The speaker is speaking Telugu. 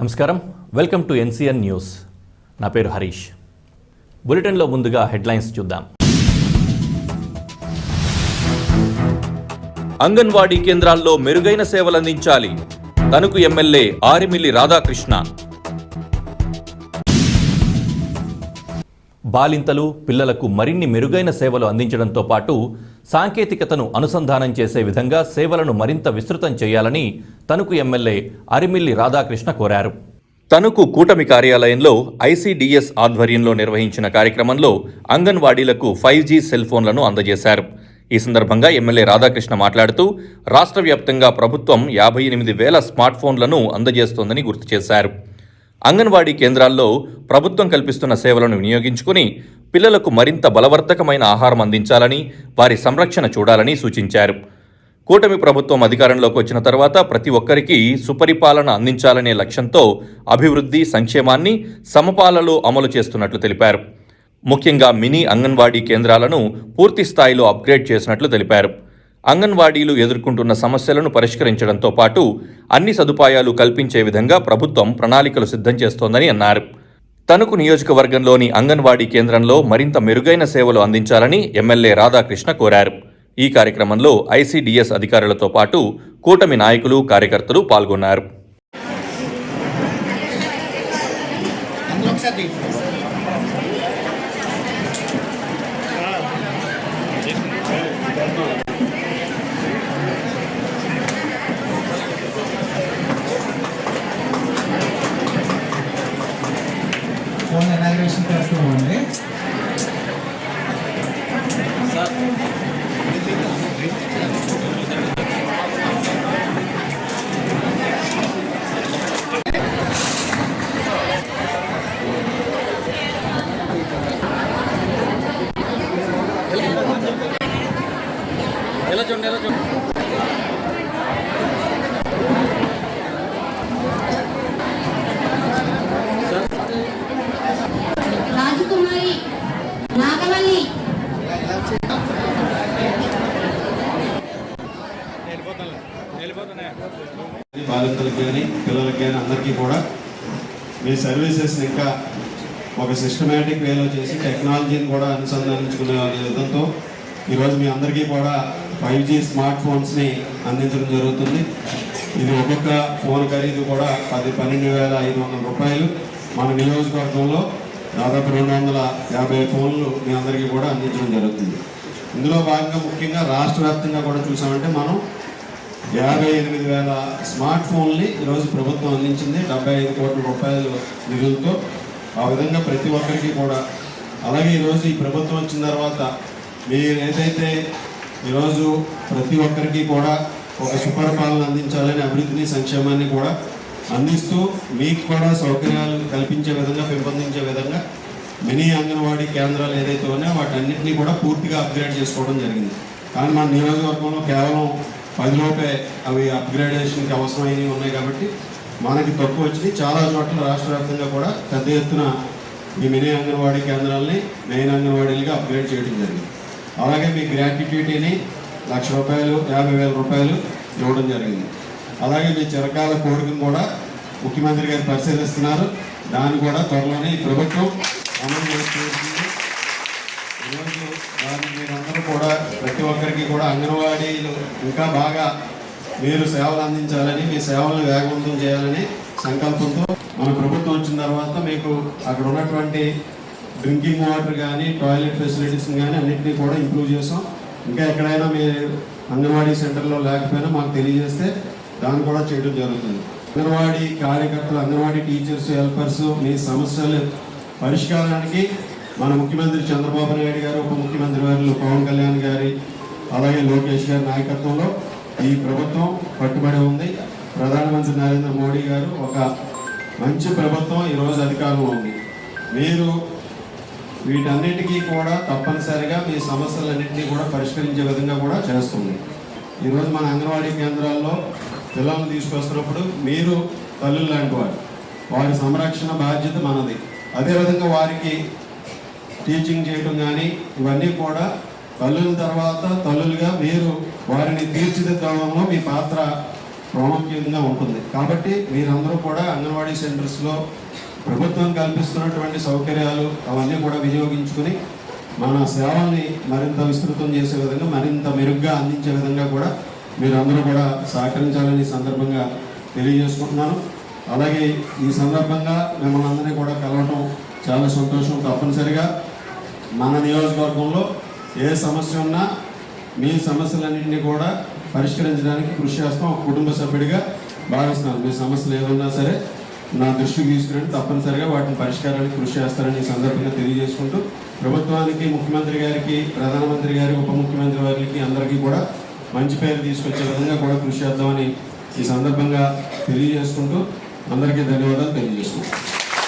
నమస్కారం. వెల్కమ్ టు ఎన్సీఎన్ న్యూస్ నా పేరు హరీష్. బులెటిన్లో ముందుగా హెడ్లైన్స్ చూద్దాం. అంగన్వాడీ కేంద్రాల్లో మెరుగైన సేవలందించాలి. తణుకు ఎమ్మెల్యే ఆరిమిల్లి రాధాకృష్ణ. బాలింతలు పిల్లలకు మరిన్ని మెరుగైన సేవలు అందించడంతో పాటు సాంకేతికతను అనుసంధానం చేసే విధంగా సేవలను మరింత విస్తృతం చేయాలని తణుకు ఎమ్మెల్యే అరిమిల్లి రాధాకృష్ణ కోరారు. తణుకు కూటమి కార్యాలయంలో ఐసీడీఎస్ ఆధ్వర్యంలో నిర్వహించిన కార్యక్రమంలో అంగన్వాడీలకు ఫైవ్ జీ సెల్ ఫోన్లను అందజేశారు. ఈ సందర్భంగా ఎమ్మెల్యే రాధాకృష్ణ మాట్లాడుతూ రాష్ట్ర వ్యాప్తంగా ప్రభుత్వం యాభై ఎనిమిది వేల స్మార్ట్ ఫోన్లను అందజేస్తోందని గుర్తు చేశారు. అంగన్వాడీ కేంద్రాల్లో ప్రభుత్వం కల్పిస్తున్న సేవలను వినియోగించుకుని పిల్లలకు మరింత బలవర్ధకమైన ఆహారం అందించాలని వారి సంరక్షణ చూడాలని సూచించారు. కూటమి ప్రభుత్వం అధికారంలోకి వచ్చిన తర్వాత ప్రతి ఒక్కరికి సుపరిపాలన అందించాలనే లక్ష్యంతో అభివృద్ధి సంక్షేమాన్ని సమపాలలో అమలు చేస్తున్నట్లు తెలిపారు. ముఖ్యంగా మినీ అంగన్వాడీ కేంద్రాలను పూర్తి స్థాయిలో అప్గ్రేడ్ చేసినట్లు తెలిపారు. అంగన్వాడీలు ఎదుర్కొంటున్న సమస్యలను పరిష్కరించడంతో పాటు అన్ని సదుపాయాలు కల్పించే విధంగా ప్రభుత్వం ప్రణాళికలు సిద్ధం చేస్తోందని అన్నారు. తణుకు నియోజకవర్గంలోని అంగన్వాడీ కేంద్రంలో మరింత మెరుగైన సేవలు అందించాలని ఎమ్మెల్యే రాధాకృష్ణ కోరారు. ఈ కార్యక్రమంలో ఐసీడీఎస్ అధికారులతో పాటు కూటమి నాయకులు కార్యకర్తలు పాల్గొన్నారు. చేస్తామండి సార్ కానీ పిల్లలకి కానీ అందరికీ కూడా మీ సర్వీసెస్ని ఇంకా ఒక సిస్టమేటిక్ వేలో చేసి టెక్నాలజీని కూడా అనుసంధానించుకునే విధంతో ఈరోజు మీ అందరికీ కూడా ఫైవ్ జీ స్మార్ట్ ఫోన్స్ని అందించడం జరుగుతుంది. ఇది ఒక్కొక్క ఫోన్ ఖరీదు కూడా పది పన్నెండు వేల ఐదు వందల రూపాయలు మన నియోజకవర్గంలో దాదాపు రెండు వందల యాభై ఫోన్లు మీ అందరికీ కూడా అందించడం జరుగుతుంది. ఇందులో భాగంగా ముఖ్యంగా రాష్ట్ర వ్యాప్తంగా కూడా చూసామంటే మనం యాభై ఎనిమిది వేల స్మార్ట్ ఫోన్ని ఈరోజు ప్రభుత్వం అందించింది. డెబ్బై ఐదు కోట్ల రూపాయలు నిధులతో. ఆ విధంగా ప్రతి ఒక్కరికి కూడా. అలాగే ఈరోజు ఈ ప్రభుత్వం వచ్చిన తర్వాత మీరు ఏదైతే ఈరోజు ప్రతి ఒక్కరికి కూడా ఒక సుపరిపాలన అందించాలని అభివృద్ధిని సంక్షేమాన్ని కూడా అందిస్తూ మీకు కూడా సౌకర్యాలు కల్పించే విధంగా పెంపొందించే విధంగా మినీ అంగన్వాడీ కేంద్రాలు ఏదైతే ఉన్నాయో వాటన్నిటినీ కూడా పూర్తిగా అప్గ్రేడ్ చేసుకోవడం జరిగింది. కానీ మన నియోజకవర్గంలో కేవలం పదిలోపే అవి అప్గ్రేడేషన్కి అవసరమైనవి ఉన్నాయి కాబట్టి మనకి తక్కువ వచ్చింది చాలా చోట్ల రాష్ట్ర వ్యాప్తంగా కూడా పెద్ద ఎత్తున ఈ మినీ అంగన్వాడీ కేంద్రాలని మెయిన్ అంగన్వాడీలుగా అప్గ్రేడ్ చేయడం జరిగింది. అలాగే మీ గ్రాట్యుటీని లక్ష రూపాయలు యాభై వేల రూపాయలు ఇవ్వడం జరిగింది. అలాగే మీ చిరకాల కోరికను కూడా ముఖ్యమంత్రి గారు పరిశీలిస్తున్నారు. దాన్ని కూడా త్వరలోనే ఈ ప్రభుత్వం అమలు చేస్తుంది. మీరందరూ కూడా ప్రతి ఒక్కరికి కూడా అంగన్వాడీలు ఇంకా బాగా మీరు సేవలు అందించాలని మీ సేవలను వేగవంతం చేయాలని సంకల్పంతో మన ప్రభుత్వం వచ్చిన తర్వాత మీకు అక్కడ ఉన్నటువంటి డ్రింకింగ్ వాటర్ కానీ టాయిలెట్ ఫెసిలిటీస్ కానీ అన్నింటినీ కూడా ఇంప్రూవ్ చేసాం. ఇంకా ఎక్కడైనా మీ అంగన్వాడీ సెంటర్లో లేకపోయినా మాకు తెలియజేస్తే దాన్ని కూడా చేయడం జరుగుతుంది. అంగన్వాడీ కార్యకర్తలు అంగన్వాడీ టీచర్స్ హెల్పర్స్ మీ సమస్యలు పరిష్కారానికి మన ముఖ్యమంత్రి చంద్రబాబు నాయుడు గారు ఉప ముఖ్యమంత్రి వారు పవన్ కళ్యాణ్ గారి అలాగే లోకేష్ గారి నాయకత్వంలో ఈ ప్రభుత్వం పట్టుబడి ఉంది. ప్రధానమంత్రి నరేంద్ర మోడీ గారు ఒక మంచి ప్రభుత్వం ఈరోజు అధికారంలో ఉంది. మీరు వీటన్నిటికీ కూడా తప్పనిసరిగా మీ సమస్యలన్నింటినీ కూడా పరిష్కరించే విధంగా కూడా చేస్తుంది. ఈరోజు మన అంగన్వాడీ కేంద్రాల్లో పిల్లలను తీసుకొస్తున్నప్పుడు మీరు తల్లులు లాంటి వారు వారి సంరక్షణ బాధ్యత మనది. అదేవిధంగా వారికి టీచింగ్ చేయడం కానీ ఇవన్నీ కూడా తల్లుల తర్వాత తల్లులుగా మీరు వారిని తీర్చిదిద్దడంలో మీ పాత్ర ప్రాముఖ్యంగా ఉంటుంది. కాబట్టి మీరందరూ కూడా అంగన్వాడీ సెంటర్స్లో ప్రభుత్వం కల్పిస్తున్నటువంటి సౌకర్యాలు అవన్నీ కూడా వినియోగించుకుని మన సేవల్ని మరింత విస్తృతం చేసే విధంగా మరింత మెరుగ్గా అందించే విధంగా కూడా మీరందరూ కూడా సహకరించాలని సందర్భంగా తెలియజేసుకుంటున్నాను. అలాగే ఈ సందర్భంగా మిమ్మల్ని అందరినీ కూడా కలవటం చాలా సంతోషం తప్పనిసరిగా. మన నియోజకవర్గంలో ఏ సమస్య ఉన్నా మీ సమస్యలన్నింటినీ కూడా పరిష్కరించడానికి కృషి చేస్తాం. ఒక కుటుంబ సభ్యుడిగా భావిస్తున్నాను. మీ సమస్యలు ఏమన్నా సరే నా దృష్టికి తీసుకురండి. తప్పనిసరిగా వాటిని పరిష్కారానికి కృషి చేస్తారని ఈ సందర్భంగా తెలియజేసుకుంటూ ప్రభుత్వానికి ముఖ్యమంత్రి గారికి ప్రధానమంత్రి గారి ఉప ముఖ్యమంత్రి వారికి అందరికీ కూడా మంచి పేరు తీసుకొచ్చే విధంగా కూడా కృషి చేద్దామని ఈ సందర్భంగా తెలియజేసుకుంటూ అందరికీ ధన్యవాదాలు తెలియజేసుకుంటాం